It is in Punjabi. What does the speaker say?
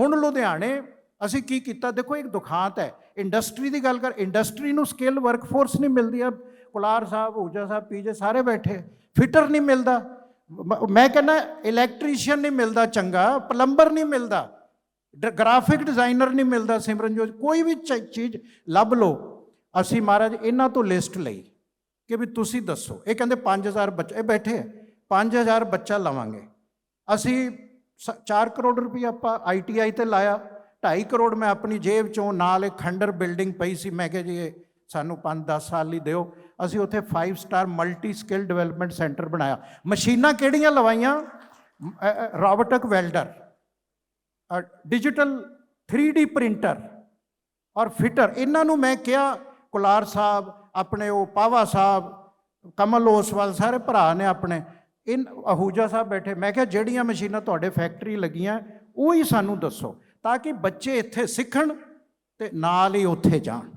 ਹੁਣ ਲੁਧਿਆਣੇ, ਅਸੀਂ ਕੀ ਕੀਤਾ? ਦੇਖੋ, ਇੱਕ ਦੁਖਾਂਤ ਹੈ। ਇੰਡਸਟਰੀ ਦੀ ਗੱਲ ਕਰ, ਇੰਡਸਟਰੀ ਨੂੰ ਸਕਿੱਲ ਵਰਕਫੋਰਸ ਨਹੀਂ ਮਿਲਦੀ। ਆ ਕੁਲਾਰ ਸਾਹਿਬ, ਊਜਾ ਸਾਹਿਬ ਪੀਜੇ ਸਾਰੇ ਬੈਠੇ, ਫਿਟਰ ਨਹੀਂ ਮਿਲਦਾ। ਮੈਂ ਕਹਿੰਦਾ ਇਲੈਕਟ੍ਰੀਸ਼ੀਅਨ ਨਹੀਂ ਮਿਲਦਾ ਚੰਗਾ ਪਲੰਬਰ ਨਹੀਂ ਮਿਲਦਾ ਗ੍ਰਾਫਿਕ ਡਿਜ਼ਾਈਨਰ ਨਹੀਂ ਮਿਲਦਾ ਸਿਮਰਨਜੋਤ। ਕੋਈ ਵੀ ਚ- ਚੀਜ਼ ਲੱਭ ਲਓ। ਅਸੀਂ ਮਹਾਰਾਜ, ਇਹਨਾਂ ਤੋਂ ਲਿਸਟ ਲਈ ਕਿ ਵੀ ਤੁਸੀਂ ਦੱਸੋ। ਇਹ ਕਹਿੰਦੇ 5000 ਬੱਚੇ ਬੈਠੇ ਹੈ 5000 ਬੱਚਾ ਲਵਾਂਗੇ। ਅਸੀਂ 4 ਕਰੋੜ ਰੁਪਏ ਆਪਾਂ ਆਈਟੀਆਈ ਤੇ ਲਾਇਆ 2.5 ਕਰੋੜ ਮੈਂ ਆਪਣੀ ਜੇਬ ਚੋਂ ਨਾਲ ਇੱਕ ਖੰਡਰ ਬਿਲਡਿੰਗ ਪਈ ਸੀ, ਮੈਂ ਕਿਹਾ ਜੀ ਇਹ ਸਾਨੂੰ 5-10 ਸਾਲ ਲਈ ਦਿਓ। ਅਸੀਂ ਉੱਥੇ 5 star multi skill development centre ਬਣਾਇਆ। ਮਸ਼ੀਨਾਂ ਕਿਹੜੀਆਂ ਲਵਾਈਆਂ? Robotic welder digital 3D printer ਔਰ ਫਿਟਰ ਇਹਨਾਂ ਨੂੰ ਮੈਂ ਕਿਹਾ, ਕੁਲਾਰ ਸਾਹਿਬ, ਆਪਣੇ ਉਹ ਪਾਵਾ ਸਾਹਿਬ, ਕਮਲ ਓਸਵਾਲ, ਸਾਰੇ ਭਰਾ ਨੇ ਆਪਣੇ। ਇਨ ਅਹੂਜਾ ਸਾਹਿਬ ਬੈਠੇ, ਮੈਂ ਕਿਹਾ ਜਿਹੜੀਆਂ ਮਸ਼ੀਨਾਂ ਤੁਹਾਡੇ ਫੈਕਟਰੀ ਲੱਗੀਆਂ, ਉਹ ਹੀ ਸਾਨੂੰ ਦੱਸੋ, ਤਾਂ ਕਿ ਬੱਚੇ ਇੱਥੇ ਸਿੱਖਣ ਤੇ ਨਾਲ ਹੀ ਉੱਥੇ ਜਾਣ।